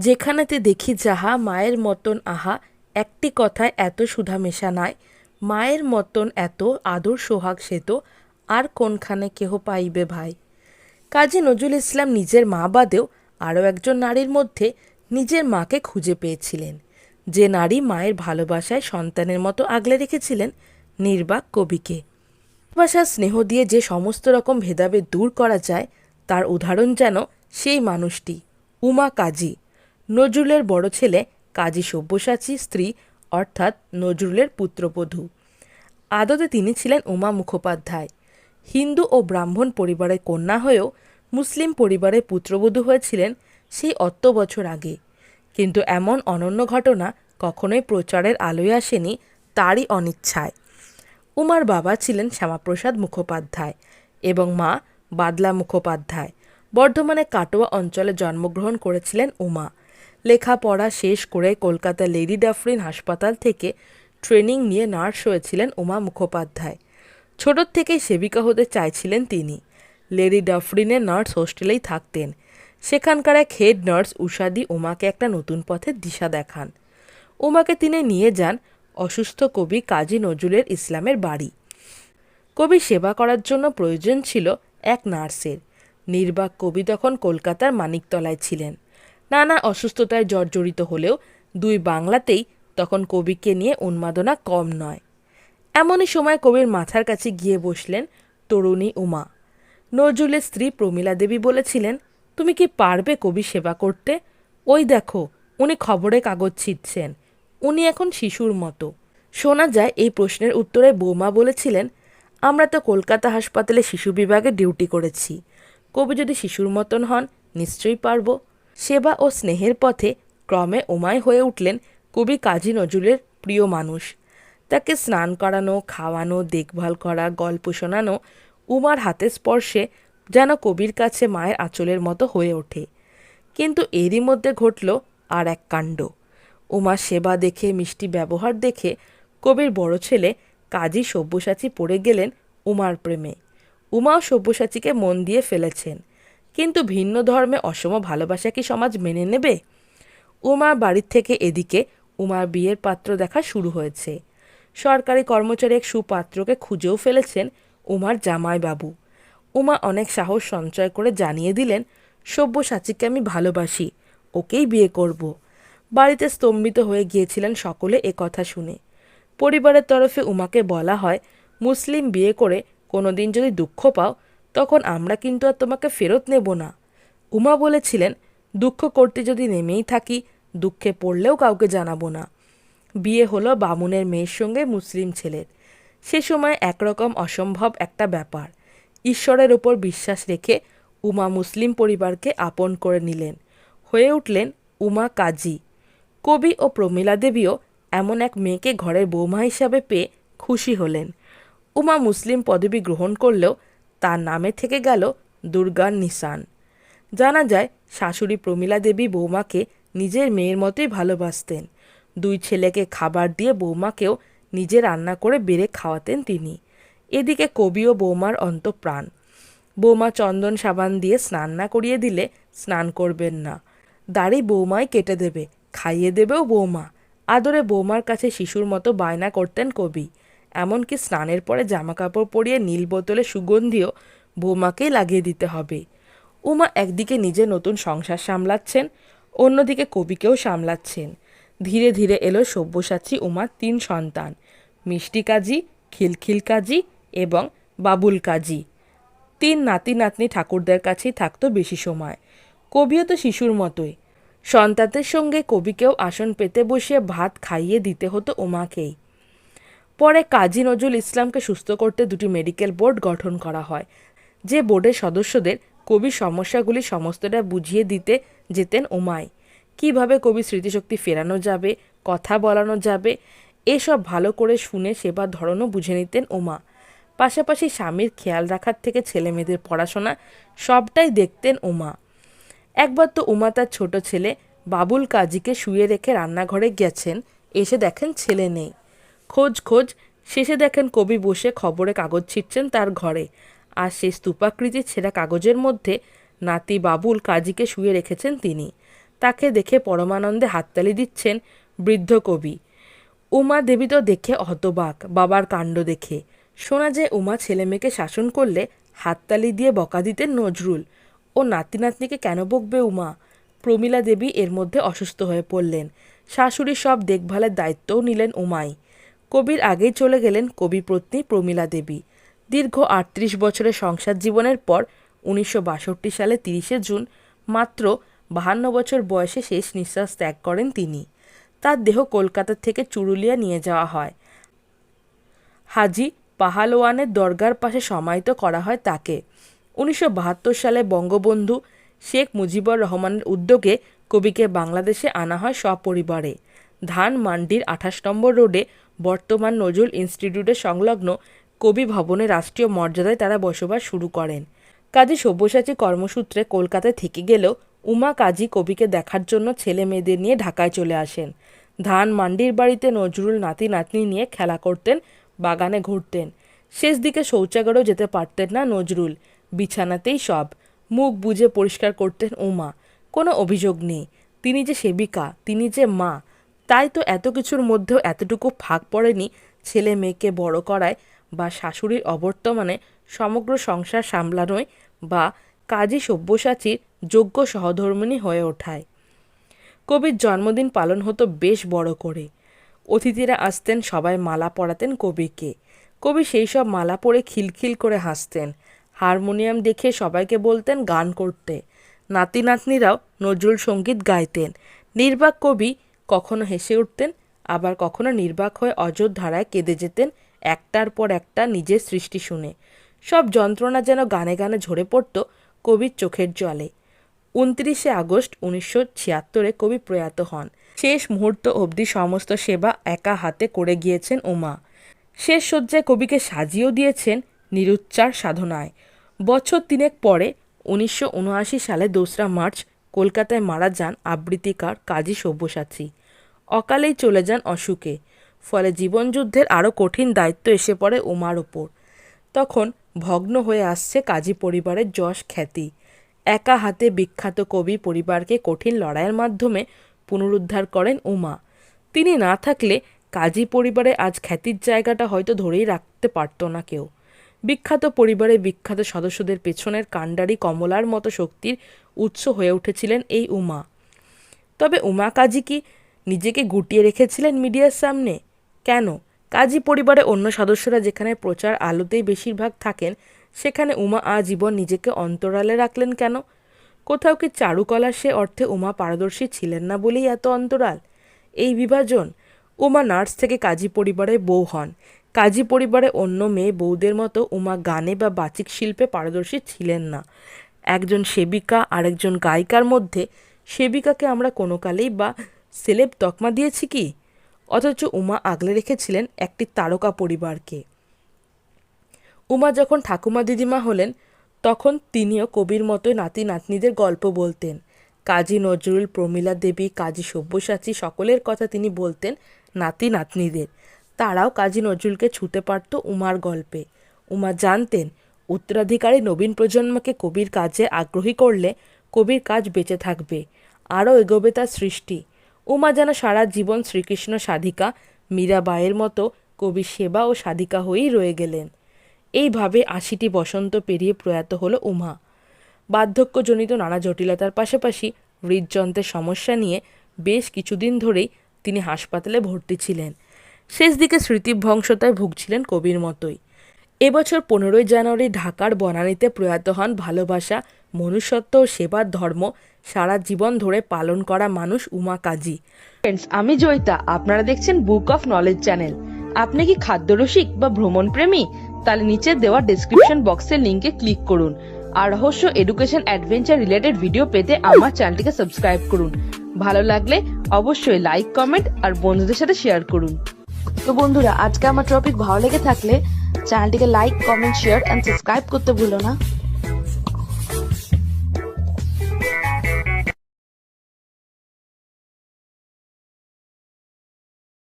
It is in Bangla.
যেখানেতে দেখি যাহা মায়ের মতন আহা, একটি কথায় এত সুধা মেশা নাই। মায়ের মতন এত আদর সোহাগ সে তো, আর কোনখানে কেহ পাইবে ভাই? কাজী নজরুল ইসলাম নিজের মা বাদেও আরও একজন নারীর মধ্যে নিজের মাকে খুঁজে পেয়েছিলেন। যে নারী মায়ের ভালোবাসায় সন্তানের মতো আগলে রেখেছিলেন, নির্বাক কবিকে। ভালোবাসার স্নেহ দিয়ে যে সমস্ত রকম ভেদাভেদ দূর করা যায়, তার উদাহরণ যেন সেই মানুষটি, উমা কাজী। নজরুলের বড় ছেলে কাজী সব্যসাচী স্ত্রী, অর্থাৎ নজরুলের পুত্রবধূ। আদতে তিনি ছিলেন উমা মুখোপাধ্যায়। হিন্দু ও ব্রাহ্মণ পরিবারের কন্যা হয়েও মুসলিম পরিবারের পুত্রবধূ হয়েছিলেন সেই অত বছর আগে। কিন্তু এমন অনন্য ঘটনা কখনোই প্রচারের আলোয় আসেনি, তারই অনিচ্ছায়। উমার বাবা ছিলেন শ্যামাপ্রসাদ মুখোপাধ্যায় এবং মা বাদলা মুখোপাধ্যায়। বর্ধমানে কাটোয়া অঞ্চলে জন্মগ্রহণ করেছিলেন উমা। লেখাপড়া শেষ করে কলকাতা লেডি ডাফরিন হাসপাতাল থেকে ট্রেনিং নিয়ে নার্স হয়েছিলেন উমা মুখোপাধ্যায়। ছোটোর থেকেই সেবিকা হতে চাইছিলেন তিনি। লেডি ডাফরিনের নার্স হোস্টেলেই থাকতেন। সেখানকার এক হেড নার্স উষাদি উমাকে একটা নতুন পথের দিশা দেখান। উমাকে তিনি নিয়ে যান অসুস্থ কবি কাজী নজরুলের ইসলামের বাড়ি। কবি সেবা করার জন্য প্রয়োজন ছিল এক নার্সের। নির্বাক কবি তখন কলকাতার মানিকতলায় ছিলেন। নানা অসুস্থতায় জর্জরিত হলেও দুই বাংলাতেই তখন কবিকে নিয়ে উন্মাদনা কম নয়। এমনই সময় কবির মাথার কাছে গিয়ে বসলেন তরুণী উমা। নজরুলের স্ত্রী প্রমীলা দেবী বলেছিলেন, তুমি কি পারবে কবি সেবা করতে? ওই দেখো, উনি খবরে কাগজ ছিটছেন উনি এখন শিশুর মতো। শোনা যায় এই প্রশ্নের উত্তরে বৌমা বলেছিলেন, আমরা তো কলকাতা হাসপাতালে শিশু বিভাগে ডিউটি করেছি। কবি যদি শিশুর মতন হন, নিশ্চয়ই পারব। সেবা ও স্নেহের পথে ক্রমে উমায় হয়ে উঠলেন কবি কাজী নজরুলের প্রিয় মানুষ। তাকে স্নান করানো, খাওয়ানো, দেখভাল করা, গল্প শোনানো উমার হাতে স্পর্শে যেন কবির কাছে মায়ের আঁচলের মতো হয়ে ওঠে। কিন্তু এরই মধ্যে ঘটল আর এক কাণ্ড। উমার সেবা দেখে, মিষ্টি ব্যবহার দেখে কবির বড় ছেলে কাজী সব্যসাচী পড়ে গেলেন উমার প্রেমে। উমাও সব্যসাচীকে মন দিয়ে ফেলেছেন। কিন্তু ভিন্ন ধর্মে অসম ভালোবাসা কি সমাজ মেনে নেবে? উমার বাড়ির থেকে এদিকে উমার বিয়ের পাত্র দেখা শুরু হয়েছে। সরকারি কর্মচারী এক সুপাত্রকে খুঁজেও ফেলেছেন উমার জামাইবাবু। উমা অনেক সাহস সঞ্চয় করে জানিয়ে দিলেন, সব্যসাচীকে আমি ভালোবাসি, ওকেই বিয়ে করব। বাড়িতে স্তম্ভিত হয়ে গিয়েছিলেন সকলে এ কথা শুনে। পরিবারের তরফে উমাকে বলা হয়, মুসলিম বিয়ে করে কোনোদিন যদি দুঃখ পাও তখন আমরা কিন্তু আর তোমাকে ফেরত নেব না। উমা বলেছিলেন, দুঃখ করতে যদি নেমেই থাকি, দুঃখে পড়লেও কাউকে জানাব না। বিয়ে হলো বামুনের মেয়ের সঙ্গে মুসলিম ছেলের। সে সময় একরকম অসম্ভব একটা ব্যাপার। ঈশ্বরের ওপর বিশ্বাস রেখে উমা মুসলিম পরিবারকে আপন করে নিলেন। হয়ে উঠলেন উমা কাজী। কবি ও প্রমীলা দেবীও এমন এক মেয়েকে ঘরের বৌমা হিসাবে পেয়ে খুশি হলেন। উমা মুসলিম পদবি গ্রহণ করলেও তার নামে থেকে গেল দুর্গার নিশান। জানা যায়, শাশুড়ি প্রমীলা দেবী বৌমাকে নিজের মেয়ের মতোই ভালোবাসতেন। দুই ছেলেকে খাবার দিয়ে বৌমাকেও নিজে রান্না করে বেড়ে খাওয়াতেন তিনি। এদিকে কবি ও বৌমার অন্তপ্রাণ। বৌমা চন্দন সাবান দিয়ে স্নান না করিয়ে দিলে স্নান করবেন না। দাড়ি বৌমাই কেটে দেবে, খাইয়ে দেবেও বৌমা। আদরে বৌমার কাছে শিশুর মতো বায়না করতেন কবি। এমনকি স্নানের পরে জামাকাপড় পরিয়ে নীল বোতলে সুগন্ধিও বৌমাকেই লাগিয়ে দিতে হবে। উমা একদিকে নিজে নতুন সংসার সামলাচ্ছেন, অন্যদিকে কবিকেও সামলাচ্ছেন। ধীরে ধীরে এলো সব্যসাচী উমার তিন সন্তান, মিষ্টি কাজী, খিলখিল কাজী এবং বাবুল কাজী। তিন নাতি নাতনি ঠাকুরদের কাছেই থাকতো বেশি সময়। কবিও তো শিশুর মতোই। সন্তানদের সঙ্গে কবিকেও আসন পেতে বসিয়ে ভাত খাইয়ে দিতে হতো উমাকেই। পরে কাজী নজরুল ইসলামকে সুস্থ করতে দুটি মেডিকেল বোর্ড গঠন করা হয়। যে বোর্ডের সদস্যদের কবির সমস্যাগুলি সমস্তটা বুঝিয়ে দিতে যেতেন উমায় কীভাবে কবি স্মৃতিশক্তি ফেরানো যাবে, কথা বলানো যাবে, এসব ভালো করে শুনে সেবার ধরনও বুঝে নিতেন উমা পাশাপাশি স্বামীর খেয়াল রাখার থেকে ছেলে মেয়েদের পড়াশোনা সবটাই দেখতেন উমা একবার তো উমা তার ছোট ছেলে বাবুল কাজীকে শুয়ে রেখে রান্নাঘরে গেছেন, এসে দেখেন ছেলে নেই। খোঁজ খোঁজ শেষে দেখেন কবি বসে খবরে কাগজ ছিটছেন তার ঘরে। আর সেই স্তূপাকৃতির ছেঁড়া কাগজের মধ্যে নাতি বাবুল কাজীকে শুয়ে রেখেছেন তিনি। তাকে দেখে পরমানন্দে হাততালি দিচ্ছেন বৃদ্ধ কবি। উমা দেবী তো দেখে হতবাক, বাবার কাণ্ড দেখে। শোনা যায় উমা ছেলে মেয়েকে শাসন করলে হাততালি দিয়ে বকা দিতেন নজরুল। ও নাতি নাতনিকে কেন বকবে উমা? প্রমীলা দেবী এর মধ্যে অসুস্থ হয়ে পড়লেন। শাশুড়ি সব দেখভালের দায়িত্বও নিলেন উমাই। কবির আগেই চলে গেলেন কবি পত্নী প্রমীলা দেবী। দীর্ঘ আটত্রিশ বছরের সংসার জীবনের পর উনিশশো বাষট্টি সালে তিরিশে জুন মাত্র বাহান্ন বছর বয়সে শেষ নিঃশ্বাস ত্যাগ করেন তিনি। তার দেহ কলকাতা থেকে চুরুলিয়া নিয়ে যাওয়া হয়। হাজি পাহালোয়ানের দরগার পাশে সমাহিত করা হয় তাকে। উনিশশো বাহাত্তর সালে বঙ্গবন্ধু শেখ মুজিবুর রহমানের উদ্যোগে কবিকে বাংলাদেশে আনা হয় সপরিবারে ধান মান্ডির আঠাশ নম্বর রোডে বর্তমান নজরুল ইনস্টিটিউটের সংলগ্ন কবি ভবনে রাষ্ট্রীয় মর্যাদায় তারা বসবাস শুরু করেন। কাজী সব্যসাচী কর্মসূত্রে কলকাতায় থেকে গেলেও উমা কাজী কবিকে দেখার জন্য ছেলে মেয়েদের নিয়ে ঢাকায় চলে আসেন। ধান মান্ডির বাড়িতে নজরুল নাতি নাতনি নিয়ে খেলা করতেন, বাগানে ঘুরতেন। শেষ দিকে শৌচাগারেও যেতে পারতেন না নজরুল, বিছানাতেই সব। মুখ বুজে পরিষ্কার করতেন উমা। কোনো অভিযোগ নেই। তিনি যে সেবিকা, তিনি যে মা তাই তো এত কিছুর মধ্যেও এতটুকু ফাঁক পড়েনি ছেলে মেয়েকে বড় করায় বা শাশুড়ির অবর্তমানে সমগ্র সংসার সামলানোয় বা কাজী সব্যসাচীর যোগ্য সহধর্মিণী হয়ে ওঠায়। কবির জন্মদিন পালন হতো বেশ বড় করে। অতিথিরা আসতেন, সবাই মালা পরাতেন কবিকে। কবি সেই সব মালা পরে খিলখিল করে হাসতেন, হারমোনিয়াম দেখে সবাইকে বলতেন গান করতে। নাতি নাতনিরাও নজরুল সংগীত গাইতেন। নির্বাক কবি কখনো হেসে উঠতেন, আবার কখনো নির্বাক হয়ে অযোধ্য ধারায় কেঁদে যেতেন, একটার পর একটা নিজের সৃষ্টি শুনে। সব যন্ত্রণা যেন গানে গানে ঝরে পড়ত কবির চোখের জলে। উনত্রিশে আগস্ট উনিশশো ছিয়াত্তরে কবি প্রয়াত হন। শেষ মুহূর্ত অবধি সমস্ত সেবা একা হাতে করে গিয়েছেন উমা। শেষ শয্যায় কবিকে সাজিয়েও দিয়েছেন নিরুচ্চার সাধনায়। বছর তিনেক পরে উনিশশো উনআশি সালে দোসরা মার্চ কলকাতায় মারা যান আবৃত্তিকার কাজী সব্যসাচী। অকালেই চলে যান অসুখে। ফলে জীবনযুদ্ধের আরও কঠিন দায়িত্ব এসে পড়ে উমার ওপর। তখন ভগ্ন হয়ে আসছে কাজী পরিবারের যশ খ্যাতি। একা হাতে বিখ্যাত কবি পরিবারকে কঠিন লড়াইয়ের মাধ্যমে পুনরুদ্ধার করেন উমা। তিনি না থাকলে কাজী পরিবারে আজ খ্যাতির জায়গাটা হয়তো ধরেই রাখতে পারত না কেউ। বিখ্যাত পরিবারে বিখ্যাত সদস্যদের পেছনের কাণ্ডারি কমলার মতো শক্তির উৎস হয়ে উঠেছিলেন এই উমা। তবে উমা কাজী কি নিজেকে গুটিয়ে রেখেছিলেন মিডিয়ার সামনে? কেন? কাজী পরিবারে অন্য সদস্যরা যেখানে প্রচার আলোতেই বেশিরভাগ থাকেন, সেখানে উমা আজীবন নিজেকে অন্তরালে রাখলেন কেন? কোথাও কি চারুকলা সে অর্থে উমা পারদর্শী ছিলেন না বলেই এত অন্তরাল? এই বিভাজন? উমা নার্স থেকে কাজী পরিবারে বউ হন। কাজী পরিবারে অন্য মেয়ে বউদের মতো উমা গানে বা বাচিক শিল্পে পারদর্শী ছিলেন না। একজন সেবিকা আরেকজন গায়িকার মধ্যে সেবিকাকে আমরা কোনো কালেই বা সেলেব তকমা দিয়েছি কি? অথচ উমা আগলে রেখেছিলেন একটি তারকা পরিবারকে। উমা যখন ঠাকুমা দিদিমা হলেন, তখন তিনিও কবির মতোই নাতি নাতনিদের গল্প বলতেন। কাজী নজরুল, প্রমীলা দেবী, কাজী সব্যসাচী সকলের কথা তিনি বলতেন নাতি নাতনিদের। তারাও কাজী নজরুলকে ছুতে পারত উমার গল্পে। উমা জানতেন, উত্তরাধিকারী নবীন প্রজন্মকে কবির কাজে আগ্রহী করলে কবির কাজ বেঁচে থাকবে। আরও এগোবে তার সৃষ্টি। উমা যেন সারা জীবন শ্রীকৃষ্ণ সাধিকা মীরাবাইয়ের মতো কবি সেবা ও সাধিকা হয়েই রয়ে গেলেন। এইভাবে আশিটি বসন্ত পেরিয়ে প্রয়াত হলো উমা। বার্ধক্যজনিত নানা জটিলতার পাশাপাশি হৃদযন্ত্রের সমস্যা নিয়ে বেশ কিছুদিন ধরেই তিনি হাসপাতালে ভর্তি ছিলেন। শেষ দিকে স্মৃতিভ্রংশতায় ভুগছিলেন কবির মতোই। এবছর পনেরোই জানুয়ারি ঢাকার বনানীতে প্রয়াত হন ভালোবাসা মনুষ্যত্ব ও সেবার ধর্ম সারা জীবন ধরে পালন করা মানুষ উমা কাজী। ফ্রেন্ডস আমি জয়িতা, আপনারা দেখছেন বুক অফ নলেজ চ্যানেল আপনি কি খাদ্যরসিক বা ভ্রমণ প্রেমী তাহলে নিচে দেওয়া ডেসক্রিপশন বক্সের লিংকে ক্লিক করুন। আর রহস্য এডুকেশন অ্যাডভেঞ্চার রিলেটেড ভিডিও পেতে আমার চ্যানেলটিকে সাবস্ক্রাইব করুন। ভালো লাগলে অবশ্যই লাইক কমেন্ট আর বন্ধুদের সাথে শেয়ার করুন। তো বন্ধুরা, আজকে আমার টপিক ভালো লেগে থাকলে চ্যানেলটিকে like comment share and subscribe করতে ভুলো না।